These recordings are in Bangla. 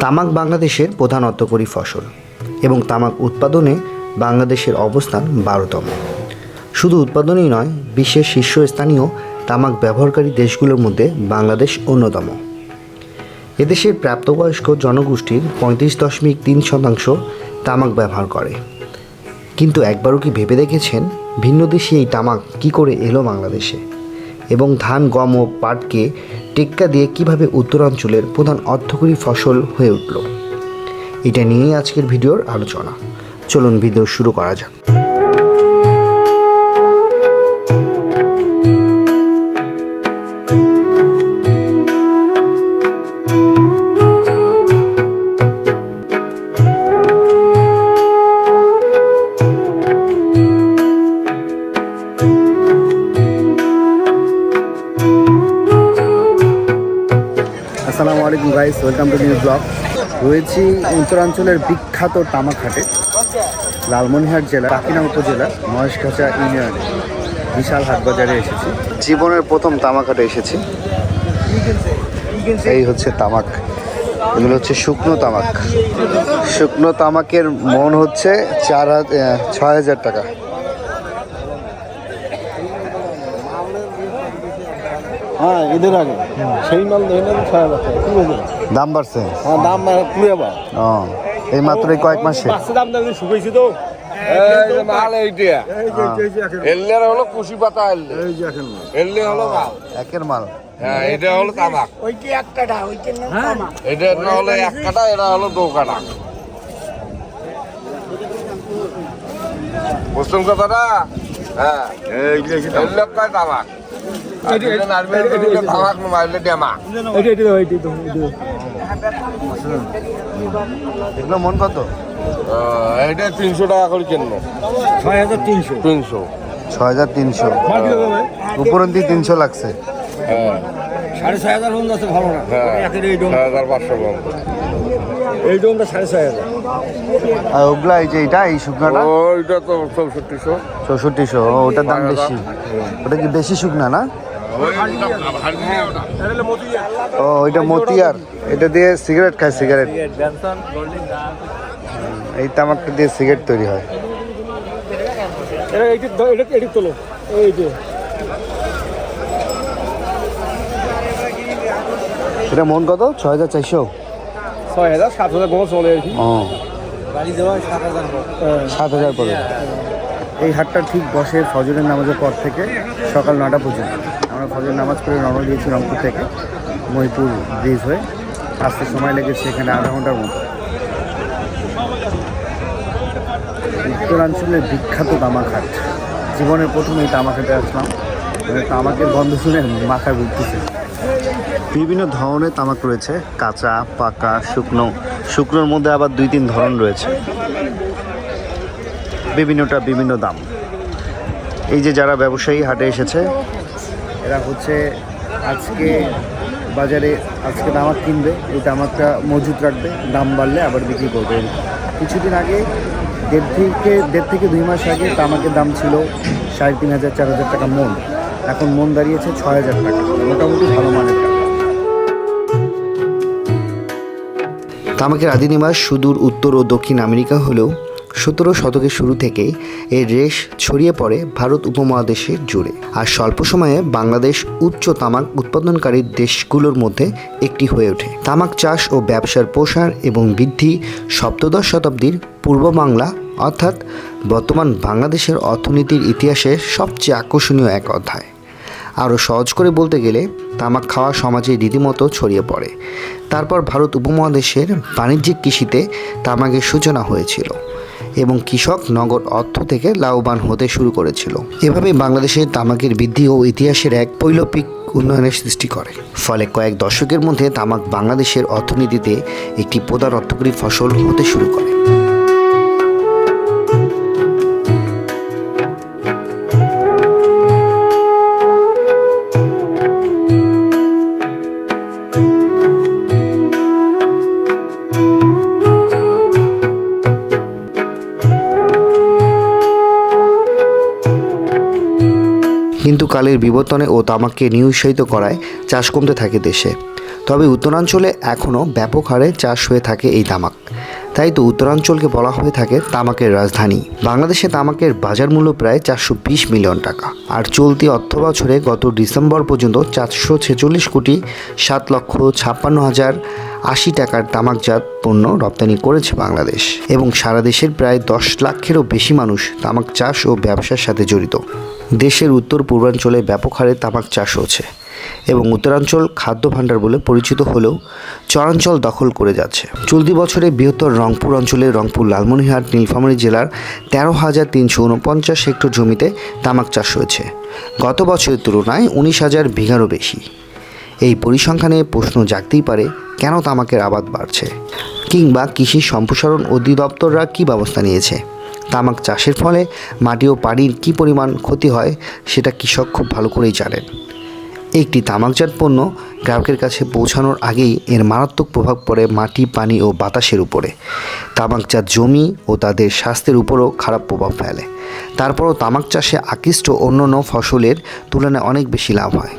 তামাক বাংলাদেশের প্রধান অর্থকরী ফসল এবং তামাক উৎপাদনে বাংলাদেশের অবস্থান বারোতম। শুধু উৎপাদনই নয়, বিশ্বের শীর্ষস্থানীয় তামাক ব্যবহারকারী দেশগুলোর মধ্যে বাংলাদেশ অন্যতম। এদেশের প্রাপ্তবয়স্ক জনগোষ্ঠীর পঁয়ত্রিশ দশমিক তিন শতাংশ তামাক ব্যবহার করে। কিন্তু একবারও কি ভেবে দেখেছেন ভিন্ন দেশে এই তামাক কি করে এলো বাংলাদেশে? এবং ধান, গম ও পাটকে টেক্কা দিয়ে কীভাবে উত্তরাঞ্চলের প্রধান অর্থকরী ফসল হয়ে উঠল। এটা নিয়েই আজকের ভিডিওর আলোচনা। চলুন ভিডিও শুরু করা যাক। ওয়েলকাম টু নিউ ব্লগ রয়েছি উত্তরাঞ্চলের বিখ্যাত তামাকহাটে লালমনিরহাট জেলা কাকিনা উপজেলা মহেশখাচা ইউনিয়নে বিশাল হাট বাজারে এসেছি। জীবনের প্রথম তামাকহাটে এসেছি। এই হচ্ছে তামাক। এগুলো হচ্ছে শুকনো তামাক। শুকনো তামাকের মন হচ্ছে চার হাজার ছয় হাজার টাকা। হ্যাঁ ঈদের আগে। সেই মাল ধরে ছয় হাজার টাকা। দাম বাড়ছে হ্যাঁ দাম মানে কুড়ি আবার ও এই মাত্র এই কয়েক মাসে দাম দাম শুকাইছি তো এই যে মাল এইটা এললে হলো কুশি পাতা এললে এললে হলো মাল একের মাল হ্যাঁ এটা হলো তামাক এটা না হলো এক কাটা এটা হলো দু কাটা বুঝতুম কথাটা হ্যাঁ তামাক মারলে ডেমা এগুলো মন কত? এটা তিনশো টাকা করে কিনবো। ছয় হাজার তিনশো। তিনশো। ছয় হাজার তিনশো। উপরন্তি তিনশো লাগছে। হ্যাঁ। সাড়ে ছয় হাজার আছে ভালো না। হ্যাঁ ছয় হাজার পাঁচশো এই ডোমটা সাড়ে ছয় হাজার। আর ওগুলা এই যে এটা এই শুকনাটা? ওইটা তো চৌষট্টিশো। চৌষট্টিশো ওটার দাম বেশি। ওটা কি বেশি শুকনা না? ও ওইটা মতিয়ার এটা দিয়ে সিগারেট খায় সিগারেট। এই তামাকটা দিয়ে সিগারেট তৈরি হয়। এটা মন কত? ছয় হাজার চারশো ছয় হাজার সাত হাজার গোমা চলে আর কি সাত হাজার পড়বে এই হাটটা ঠিক বসে ফজরের নামাজের পর থেকে সকাল নটা পর্যন্ত। ফজর নামাজ করে রওনা দিয়েছি রংপুর থেকে, মহিপুর ব্রিজ হয়ে। আসতে সময় লেগেছে এখানে আধা ঘণ্টার মতো। উত্তরাঞ্চলের বিখ্যাত তামাক হাট জীবনের প্রথম এই তামাক হাটে আসলাম। মানে তামাকের গন্ধ শুনে মাথা ঘুরতেছে। বিভিন্ন ধরনের তামাক রয়েছে, কাঁচা, পাকা, শুকনো। শুকনোর মধ্যে আবার দুই তিন ধরন রয়েছে। বিভিন্নটা বিভিন্ন দাম। এই যে যারা ব্যবসায়ী হাটে এসেছে এরা হচ্ছে আজকে বাজারে আজকে তামাক কিনবে এই তামাকটা মজুত রাখবে, দাম বাড়লে আবার বিক্রি করবে। কিছুদিন আগে দেড় থেকে দেড় থেকে দুই মাস আগে তামাকের দাম ছিল সাড়ে তিন হাজার, চার হাজার টাকা মন। এখন মন দাঁড়িয়েছে ছয় হাজার টাকা, মোটামুটি ভালো মানের তামাকের আদি নিবাস সুদূর উত্তর ও দক্ষিণ আমেরিকা হলেও সতেরো শতকের শুরু থেকেই এর রেশ ছড়িয়ে পড়ে ভারত উপমহাদেশে জুড়ে। আর স্বল্প সময়ে বাংলাদেশ উচ্চ তামাক উৎপাদনকারী দেশগুলোর মধ্যে একটি হয়ে ওঠে। তামাক চাষ ও ব্যবসার প্রসার এবং বৃদ্ধি সপ্তদশ শতাব্দীর পূর্ব বাংলা অর্থাৎ বর্তমান বাংলাদেশের অর্থনীতির ইতিহাসে সবচেয়ে আকর্ষণীয় এক অধ্যায়। আরও সহজ করে বলতে গেলে, তামাক খাওয়া সমাজে রীতিমতো ছড়িয়ে পড়ে। তারপর ভারত উপমহাদেশের বাণিজ্যিক কৃষিতে তামাকের সূচনা হয়েছিল। এবং কৃষক নগদ অর্থ থেকে লাভবান হতে শুরু করেছিল। এভাবে বাংলাদেশের তামাকের বৃদ্ধি ও ইতিহাসের এক পৈলপিক উন্নয়নের সৃষ্টি করে। ফলে কয়েক দশকের মধ্যে তামাক বাংলাদেশের অর্থনীতিতে একটি প্রধান অর্থকরী ফসল হতে শুরু করে। কালের বিবর্তনে ও তামাককে নিরুৎসাহিত করায় চাষ কমতে থাকে দেশে। তবে উত্তরাঞ্চলে এখনও ব্যাপক হারে চাষ হয়ে থাকে এই তামাক। তাই তো উত্তরাঞ্চলকে বলা হয়ে থাকে তামাকের রাজধানী। বাংলাদেশে তামাকের বাজার মূল্য প্রায় চারশো বিশ মিলিয়ন টাকা। আর চলতি অর্থ বছরে গত ডিসেম্বর পর্যন্ত চারশো ছেচল্লিশ কোটি সাত লক্ষ ছাপ্পান্ন হাজার আশি টাকার তামাকজাত পণ্য রপ্তানি করেছে বাংলাদেশ। এবং সারা দেশের প্রায় দশ লাখেরও বেশি মানুষ তামাক চাষ ও ব্যবসার সাথে জড়িত। দেশের উত্তর পূর্বাঞ্চলে ব্যাপক হারে তামাক চাষ হচ্ছে এবং উত্তরাঞ্চল খাদ্য ভাণ্ডার বলে পরিচিত হলেও চরাঞ্চল দখল করে যাচ্ছে। চলতি বছরে বৃহত্তর রংপুর অঞ্চলে রংপুর লালমনিরহাট, নীলফামারী জেলার তেরো হাজার তিনশো উনপঞ্চাশ হেক্টর জমিতে তামাক চাষ হয়েছে। গত বছরের তুলনায় উনিশ হাজার বিঘারও বেশি। এই পরিসংখ্যানে প্রশ্ন জাগতেই পারে, কেন তামাকের আবাদ বাড়ছে? কিংবা কৃষি সম্প্রসারণ অধিদপ্তররা কী ব্যবস্থা নিয়েছে? তামাক চাষের ফলে মাটি ও পানির কী পরিমাণ ক্ষতি হয় সেটা কৃষক খুব ভালো করেই জানেন। একটি তামাকজাত পণ্য গ্রাহকের কাছে পৌঁছানোর আগেই এর মারাত্মক প্রভাব পড়ে মাটি, পানি ও বাতাসের উপরে। তামাকজাত জমি ও তাদের স্বাস্থ্যের উপরও খারাপ প্রভাব ফেলে। তারপরও তামাক চাষে আকৃষ্ট অন্যান্য ফসলের তুলনায় অনেক বেশি লাভ হয়।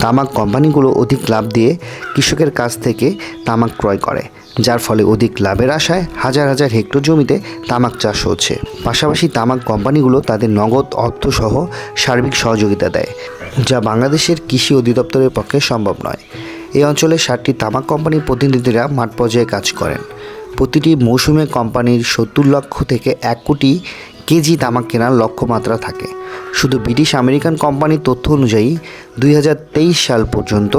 তামাক কোম্পানিগুলো অধিক লাভ দিয়ে কৃষকের কাছ থেকে তামাক ক্রয় করে। যার ফলে অধিক লাভের আশায় হাজার হাজার হেক্টর জমিতে তামাক চাষ হচ্ছে। পাশাপাশি তামাক কোম্পানিগুলো তাদের নগদ অর্থসহ সার্বিক সহযোগিতা দেয়, যা বাংলাদেশের কৃষি অধিদপ্তরের পক্ষে সম্ভব নয়। এই অঞ্চলে ষাটটি তামাক কোম্পানির প্রতিনিধিরা মাঠ পর্যায়ে কাজ করেন। প্রতিটি মৌসুমে কোম্পানির সত্তর লক্ষ থেকে এক কোটি কেজি তামাক কেনার লক্ষ্যমাত্রা থাকে। শুধু ব্রিটিশ আমেরিকান কোম্পানির তথ্য অনুযায়ী দুই হাজার তেইশ সাল পর্যন্ত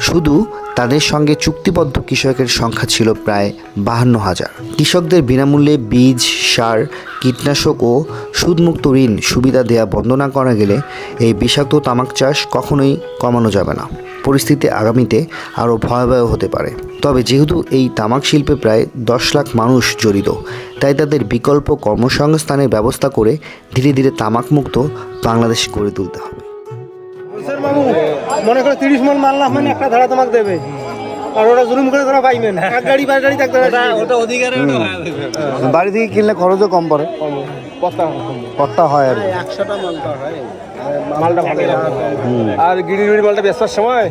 শুধু তাদের সঙ্গে চুক্তিবদ্ধ কৃষকের সংখ্যা ছিল প্রায় বাহান্ন হাজার। কৃষকদের বিনামূল্যে বীজ, সার, কীটনাশক ও সুদমুক্ত ঋণ সুবিধা দেয়া বন্ধ না করা গেলে এই বিষাক্ত তামাক চাষ কখনোই কমানো যাবে না। পরিস্থিতি আগামীতে আরও ভয়াবহ হতে পারে। তবে যেহেতু এই তামাক শিল্পে প্রায় দশ লাখ মানুষ জড়িত তাই তাদের বিকল্প কর্মসংস্থানের ব্যবস্থা করে ধীরে ধীরে তামাক মুক্ত বাংলাদেশ গড়ে তুলতে হবে। বাবু মনে করে তিরিশ মন মারলাম মানে একটা ধারা তোমাকে দেবে। আর ওটা জুলুম করে পাইবেন। এক গাড়ি পাঁচ গাড়ি থাকতে ওটা অধিকারে বাড়ি থেকে কিনলে খরচও কম পড়ে। কর্তা হয় আর কি। একশোটা মালটা হয়। মালটা ভালো আর গিড়ি গিড়ি মালটা বেচার সময়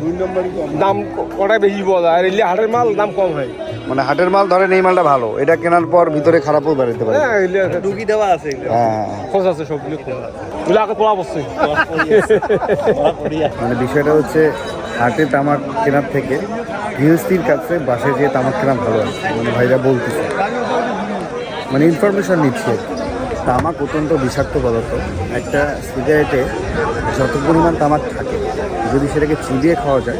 দাম কটাই বেশি পাওয়া যায় আর এলি হাটের মাল দাম কম হয়। মানে হাটের মাল ধরেন এই মালটা ভালো এটা কেনার পর ভিতরে খারাপও বেরোতে পারে। হ্যাঁ ডুবি দেওয়া আছে হ্যাঁ খোঁজ আছে সবগুলো খোঁজ আগে তোলা বসছে। মানে বিষয়টা হচ্ছে হাটে তামাক কেনার থেকে গৃহস্থীর কাছে বাসে যেয়ে তামাক কেনা ভালো আছে। মানে ভাইরা বলতেছে। মানে ইনফরমেশন নিচ্ছে আর কি। তামাক অত্যন্ত বিষাক্ত পদার্থ। একটা সিগারেটে যত পরিমাণ তামাক থাকে যদি সেটাকে চিবিয়ে খাওয়া যায়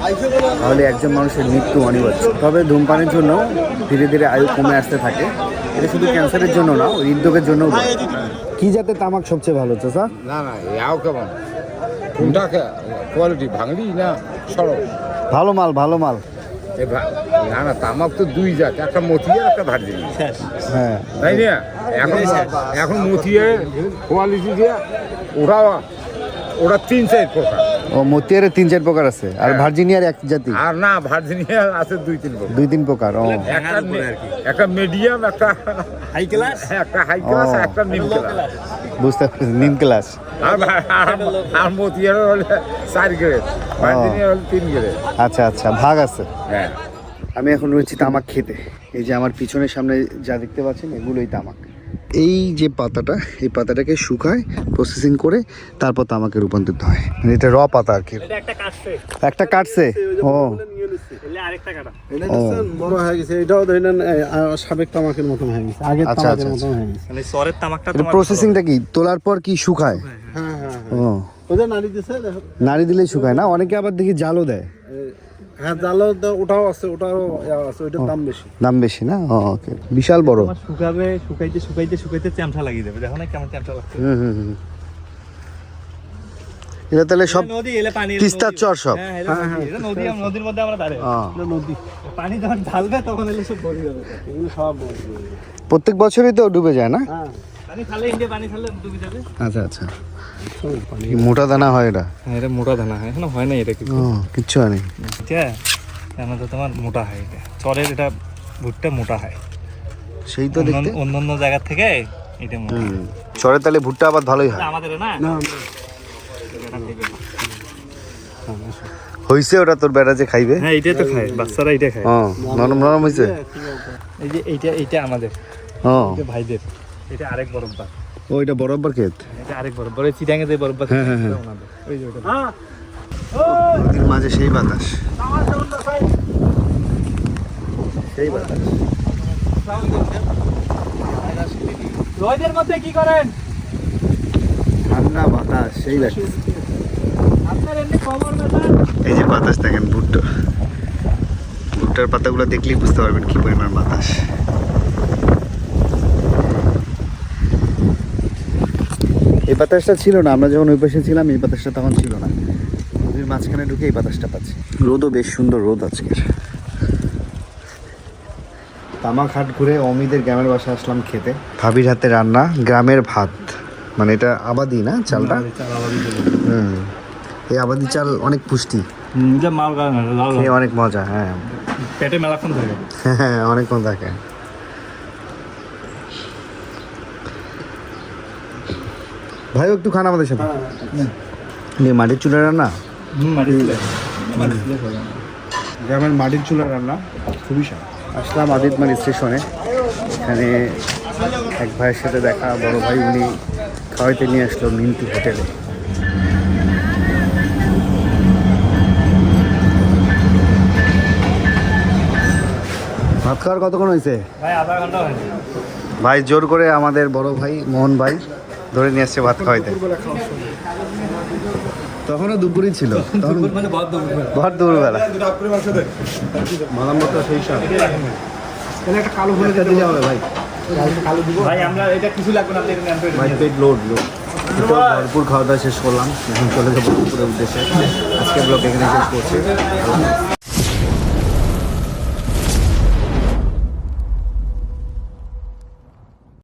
তাহলে একজন মানুষের মৃত্যু অনিবার্য। তবে ধূমপানের জন্য ধীরে ধীরে আয়ু কমে আসতে থাকে। এটা শুধু ক্যান্সারের জন্য না হৃদরোগের জন্যও। কি জাতের তামাক সবচেয়ে ভালো হচ্ছে স্যার না না ইয়াও কেমন? কোনটা কোয়ালিটি ভাঙলি না ভালো মাল ভালো মাল। না না তামাক তো দুই জাত একটা মতিয়া একটা ভার্জিন। হ্যাঁ। তাই না? এখন এখন মতিয়া কোয়ালিটি দিয়ে ওরা ওরা তিন চার প্রকার। ও মতিয়ারে তিন চার প্রকার আছে আর ভার্জিনিয়ার এক জাতি? আর না ভার্জিনিয়া আছে দুই তিন প্রকার। দুই তিন প্রকার ও। একটা মিডিয়াম একটা হাই ক্লাস একটা হাই ক্লাস। একটা নিম ক্লাস বুঝতে পারছি নিম ক্লাস আর মতিয়ার হলে চার গ্রেড হলে তিন গ্রেড আচ্ছা আচ্ছা ভাগ আছে। হ্যাঁ। আমি এখন রয়েছি তামাক খেতে। এই যে আমার পিছনের সামনে যা দেখতে পাচ্ছেন এগুলোই তামাক। এই যে পাতাটা এই পাতাটাকে শুকায় প্রসেসিং করে তারপর তামাকে রূপান্তরিত হয়। মানে এটা র পাতা আর কি। একটা কাটছে। একটা কাটছে? ও। হয়ে হয়ে আগের আচ্ছা, আচ্ছা, হয়ে গেছে। মানে সরের তামাকটা এটা প্রসেসিংটা কি? তোলার পর কি শুকায়? হ্যাঁ হ্যাঁ ও। নারী দিছে নাড়ি দিলেই শুকায় না? অনেকে আবার দেখি জালও দেয়। হ্যাঁ জালো তো- ওটাও আছে ওটাও আছে ওইটার দাম বেশি। দাম বেশি না? ওকে। বিশাল বড়। শুকাবে শুকাইতে শুকাইতে শুকাইতে চ্যামটা লাগিয়ে দেবে। দেখো না কেমন চ্যামটা লাগছে। হুম হুম হুম। এটা তাহলে সব নদী এলে পানি তিস্তার চর সব। হ্যাঁ এটা নদী এটা নদী আমরা নদীর মধ্যে আমরা দাঁড়াই। নদী। পানি যখন ঢালবে তখন এলে সব ভরে যাবে। এগুলো সব প্রত্যেক বছরই তো ডুবে যায় না? হ্যাঁ আচ্ছা আচ্ছা। মোটা দানা হয় এটা? হ্যাঁ এটা মোটা দানা হয়। এখনও হয় না এটা কি ও কিচ্ছু ঠিক আছে কেন তো তোমার মোটা হয় এটা। চরের এটা ভুট্টা মোটা হয়। সেই তো দেখতে। অন্য- জায়গা থেকে এটা মোটা হয়। হুম। চরে তাহলে ভুট্টা আবার ভালোই হয়। আমাদের না। না হইছে ওটা তোর বেড়া যে খাইবে? হ্যাঁ এইটাই তো খায়। বাচ্চারা এইটা খায়। হ্যাঁ নরম নরম হইছে? এই যে এইটা এইটা আমাদের। হ্যাঁ ভাইদের। এটা আরেক বরব্বা ও এটা বরাবর ক্ষেত? এটা আরেক বরব্বা ওই চিটাঙ্গে যে বরব্বা হ্যাঁ, হ্যাঁ, হ্যাঁ। ওই যে ওটা। নদীর মাঝে সেই বাতাস। সেই বাতাস। রোদের মধ্যে কি করেন? ঠান্ডা বাতাস সেই ব্যথা এই যে বাতাস দেখেন ভুট্টো। ভুট্টার পাতাগুলো দেখলেই বুঝতে পারবেন কি পরিমাণ বাতাস। এই বাতাসটা ছিল না আমরা যখন ওই পাশে ছিলাম এই বাতাসটা তখন ছিল না। নদীর মাঝখানে ঢুকে এই বাতাসটা পাচ্ছি। রোদও বেশ সুন্দর রোদ আজকের। তামাকহাট ঘুরে অমিদের গ্রামের বাসায় আসলাম খেতে। ভাবির হাতে রান্না গ্রামের ভাত। মানে এটা আবাদি না চালটা? হুম। এই আবাদি চাল অনেক পুষ্টি। মাল খেয়ে অনেক মজা হ্যাঁ। পেটে মেলাক্ষণ থাকে। হ্যাঁ অনেকক্ষণ থাকে। ভাই একটু খান আমাদের সাথে। নিয়ে মাটির চুলা রান্না? গ্রামের মাটির চুলা রান্না। খুবই স্বাদ। আসলাম আদিতমান স্টেশনে। এখানে এক ভাইয়ের সাথে দেখা বড় ভাই উনি খাওয়াইতে নিয়ে আসলো মিন্টু হোটেলে। ভাত খাওয়ার কতক্ষণ হয়েছে। ভাই জোর করে আমাদের বড় ভাই মোহন ভাই ধরে নিয়ে আসছে ভাত খাওয়াইতে। তখনও দুপুরই ছিল। তখন মানে বহুত দূর ভর দুপুরবেলা। একটা কালো দিতে হবে ভাই। ভাই আমরা এটা কিছু লাগবে না আপনি এটা নেন তো এটা ভাই পেট লোড লোড ভরপুর খাওয়া দাওয়া শেষ করলাম। এখন চলে যাব দুপুরের উদ্দেশ্যে। আজকে ব্লগ এখানে শেষ করছি।